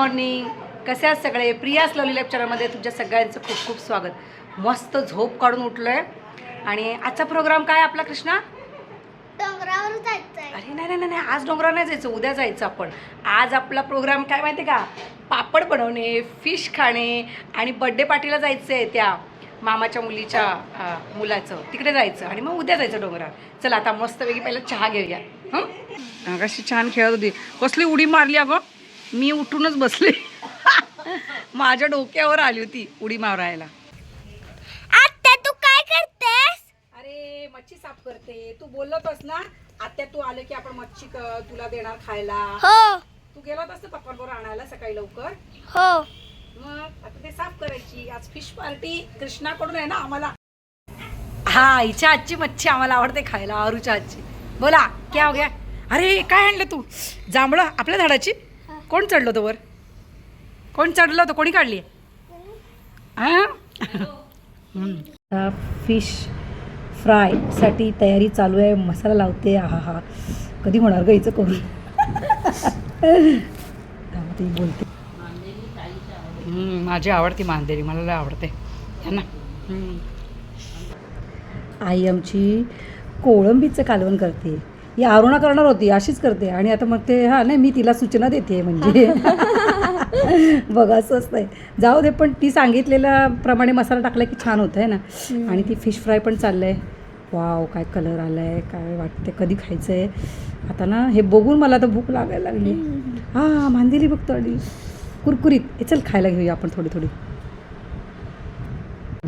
Morning कसे आहात सगळे प्रियास लवली लाईफ चॅनलमध्ये तुमच्या सगळ्यांचं खूप खूप स्वागत. मस्त झोप काढून उठलोय. आणि आजचा प्रोग्राम काय आपला कृष्णा? डोंगरावर जायचंय. अरे नाही नाही नाही नाही, आज डोंगरावर नाही जायचं उद्या जायचं आपण. आज आपला प्रोग्राम काय माहिती का? पापड बनवणे फिश खाणे आणि बड्डे पार्टीला जायचं आहे त्या मामाच्या मुलीच्या मुलाचं. तिकडे जायचं आणि मग उद्या जायचं डोंगरावर. चला आता मस्तपैकी पहिलं चहा घेऊया. हं? कशी छान खेळत होती. कसली उडी मारली अगं? मी उठूनच बसले. माझ्या डोक्यावर आली होती उडी मारायला. आत्या तू काय करतेस? अरे मच्छी साफ करते. तू बोलतस ना आत्या तू आले की आपण मच्छी क- तुला देणार खायला. हो. तू गेला ना पप्पांबरोबर आणायला सकाळी लवकर? हो. मग आता ते साफ करायची. आज फिश पार्टी कृष्णाकडून आहे ना आम्हाला. हा हिच्या आजची मच्छी आम्हाला आवडते खायला. आरूच्या आजची. बोला क्या हो गया? अरे काय आणलं तू? जांभळं आपल्या झाडाची? कोण चढलं होतं वर? कोण चढलं होतं? कोणी काढली? फिश फ्रायसाठी तयारी चालू आहे. मसाला लावते. हा हा कधी होणार ग हिचं करून? ती बोलते. माझी आवडती मांदेरी मला लय आवडते. है ना. आई आमची कोळंबीचं कालवण करते. ही अरुणा करणार होती अशीच करते. आणि आता मग ते हा नाही मी तिला सूचना देते म्हणजे. बघा असं असतंय. जाऊ दे पण ती सांगितलेल्या प्रमाणे मसाला टाकला की छान होतं आहे ना आणि ती फिश फ्राय पण चाललं आहे वाव काय कलर आला आहे काय वाटते कधी खायचं आहे आता ना हे बघून मला तर भूक लागायला लागली. हां मांदेली बघतो आणि कुरकुरीत. हे चल खायला घेऊया आपण थोडी थोडी.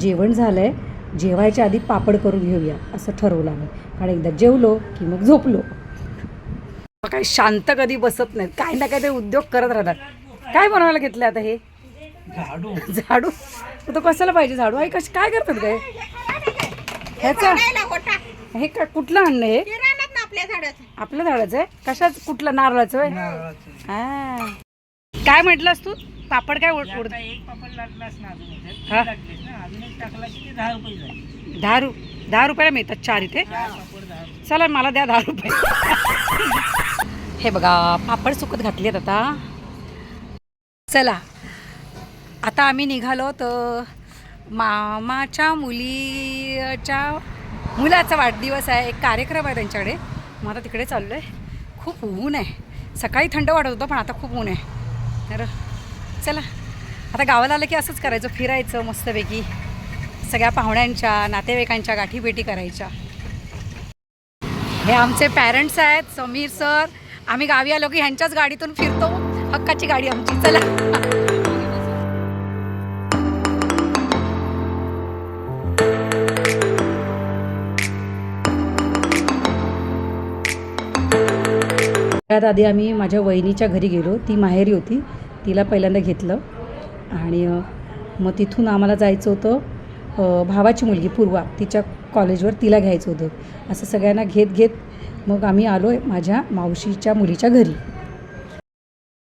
जेवण झालं आहे जेवायच्या आधी पापड करून घेऊया असं ठरवलं आम्ही. कारण एकदा जेवलो की मग झोपलो. काही शांत कधी बसत नाहीत. काही ना काही ते उद्योग करत राहतात. काय बनवायला घेतलं आता हे? झाडू. झाडू? तो कशाला पाहिजे झाडू? आई कशी काय करतात काय ह्याचं हे का कुठलं आणलं हे? आपल्या झाडाचं आहे? कशाच? कुठलं? नारळाचं आहे. काय म्हटलंस तू? पापड काय उड- एक पापड ना अजून याच्यात. हा. लागलेस ना अजून एक टाकला की ते दहा रुपये जाईल दहा रु दहा रुपयाला मिळतात चार इथे. पापड दहा रुपये. चला मला द्या दहा रुपये. हे बघा पापड सुकत घातलेत आता. चला. आता आम्ही निघालो तर मामाच्या मुलीच्या मुलाचा वाढदिवस आहे. एक कार्यक्रम आहे त्यांच्याकडे. मग आता तिकडे चाललो आहे खूप ऊन आहे. सकाळी थंड वाटत होतं पण आता खूप ऊन आहे. तर चला. आता गावाला आलं की असंच करायचं फिरायचं मस्तपैकी. सगळ्या पाहुण्यांच्या नातेवाईकांच्या गाठीभेटी करायच्या. हे आमचे पॅरेंट्स आहेत समीर सर. आम्ही गावी आलो की ह्यांच्याच गाडीतून फिरतो. हक्काची गाडी आमची. चला. त्यात आधी आम्ही माझ्या वहिनीच्या घरी गेलो. ती माहेरी होती. तिला पहिल्यांदा घेतलं. आणि मग तिथून आम्हाला जायचं होतं भावाची मुलगी पूर्वा तिच्या कॉलेजवर तिला घ्यायचं होतं. असं सगळ्यांना घेत घेत मग आम्ही आलो आहे माझ्या मावशीच्या मुलीच्या घरी.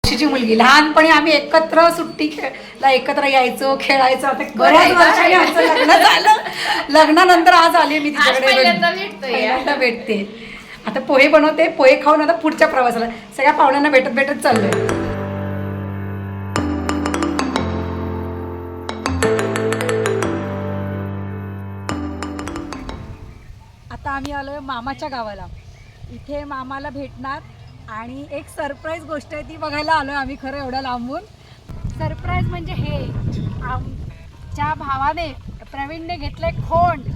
मावशीची मुलगी लहानपणी आम्ही एकत्र सुट्टी खेळला एकत्र यायचो खेळायचो. आता बऱ्याच वर्षांनी आमचं लग्न झालं. लग्नानंतर आज आली मी तिच्याकडे भेटते. आता पोहे बनवते पोहे खाऊन आता पुढच्या प्रवासाला. सगळ्या पाहुण्यांना भेटत भेटत चाललोय. आम्ही आम्ही आलोय मामाच्या गावाला. इथे मामाला भेटणार आणि एक सरप्राईज गोष्ट आहे ती बघायला आलोय आम्ही खरं एवढं लांबून. सरप्राईज म्हणजे हे आमच्या भावाने प्रवीणने घेतलंय खोंड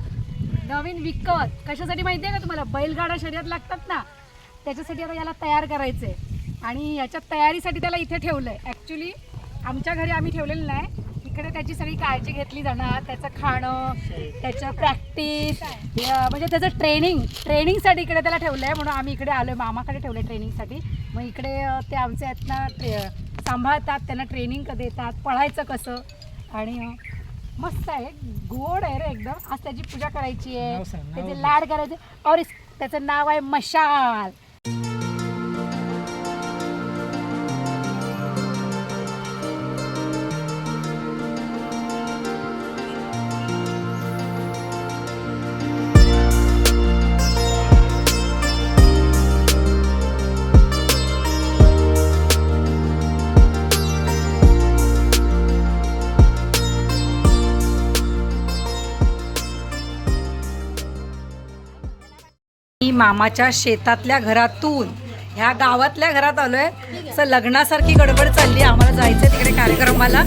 नवीन विकत. कशासाठी माहिती आहे का तुम्हाला? बैलगाडा शर्यत लागतात ना त्याच्यासाठी आता याला तयार करायचं आहे आणि याच्या तयारीसाठी त्याला इथे ठेवलं आहे ॲक्च्युली आमच्या घरी आम्ही ठेवलेलं नाही. इकडे त्याची सगळी काळजी घेतली जाणार त्याचं खाणं त्याचं प्रॅक्टिस म्हणजे त्याचं ट्रेनिंग ट्रेनिंगसाठी इकडे त्याला ठेवलं आहे म्हणून आम्ही इकडे आलो आहे मामाकडे ठेवलं आहे ट्रेनिंगसाठी मग इकडे ते आमचे आहेत ना ट्रे सांभाळतात त्यांना ट्रेनिंग देतात पळायचं कसं? आणि मस्त आहे गोड आहे रे एकदम. आज त्याची पूजा करायची आहे. त्याचे. लाड करायचे. और त्याचं नाव आहे मशाल. मी मामाच्या शेतातल्या घरातून. ह्या गावातल्या घरात आलोय. असं लग्नासारखी गडबड चालली आम्हाला जायचं तिकडे कार्यक्रमाला.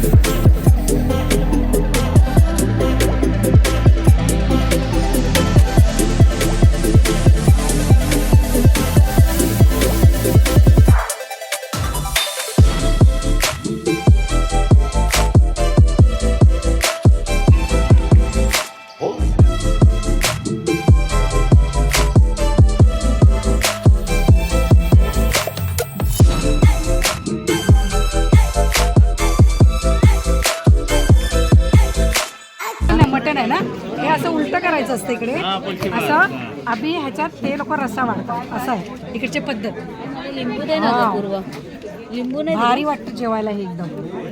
नाही मटण आहे ना? हे असं उलट करायचं असतं इकडे. असं अभि ह्याच्यात ते लोक रस्सा वाढतात. असं आहे. इकडची पद्धत. लिंबू दे ना हा. गं पूर्व. लिंबू नाही भारी वाटतं जेवायला हे एकदम.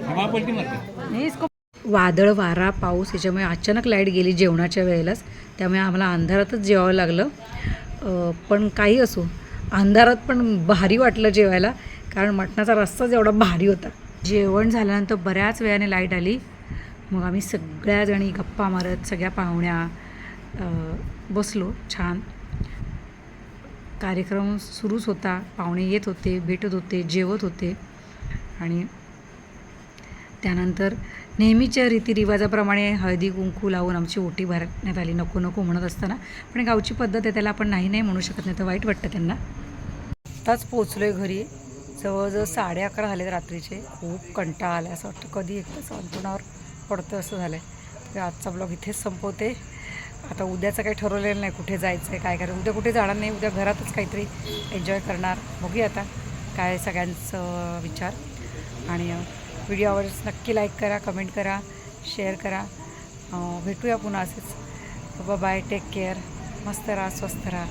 हवा पलटी मारते नाही, इसको वादळ वारा पाऊस याच्यामुळे अचानक लाइट गेली जेवणाच्या वेळेलाच. त्यामुळे आम्हाला अंधारातच जेवावं लागलं. अं, पण काही असो अंधारात पण भारी वाटलं जेवायला. कारण मटणाचा रस्साच एवढा भारी होता. जेवण झाल्यानंतर बऱ्याच वेळाने लाइट आली. मग आम्ही सगळ्याजणी गप्पा मारत सगळ्या पाहुण्या बसलो छान. कार्यक्रम सुरूच होता. पाहुणे येत होते भेटत होते जेवत होते. आणि त्यानंतर नेहमीच्या रीतिरिवाजाप्रमाणे हळदी कुंकू लावून आमची ओटी भरण्यात आली. नको नको म्हणत असताना. पण गावची पद्धत आहे त्याला आपण नाही नाही म्हणू शकत नाही तर वाईट वाटतं त्यांना. आत्ताच पोचलो आहे घरी. जवळजवळ साडे अकरा झाले रात्रीचे. खूप कंटाळा आला असं वाटतं. कधी एकदा संतुनावर पडतं असं झालं आहे तर आजचा ब्लॉग इथेच संपवते. आता उद्याचं काही ठरवलेलं नाही कुठे जायचं आहे काय करायचं. उद्या कुठे जाणार नाही उद्या घरातच काहीतरी एन्जॉय करणार. बघूया आता काय सगळ्यांचं विचार. आणि व्हिडिओ आवडल्यास नक्की लाईक करा कमेंट करा शेअर करा. भेटूया पुन्हा असेच. बाय टेक केअर मस्त राहा स्वस्त राहा.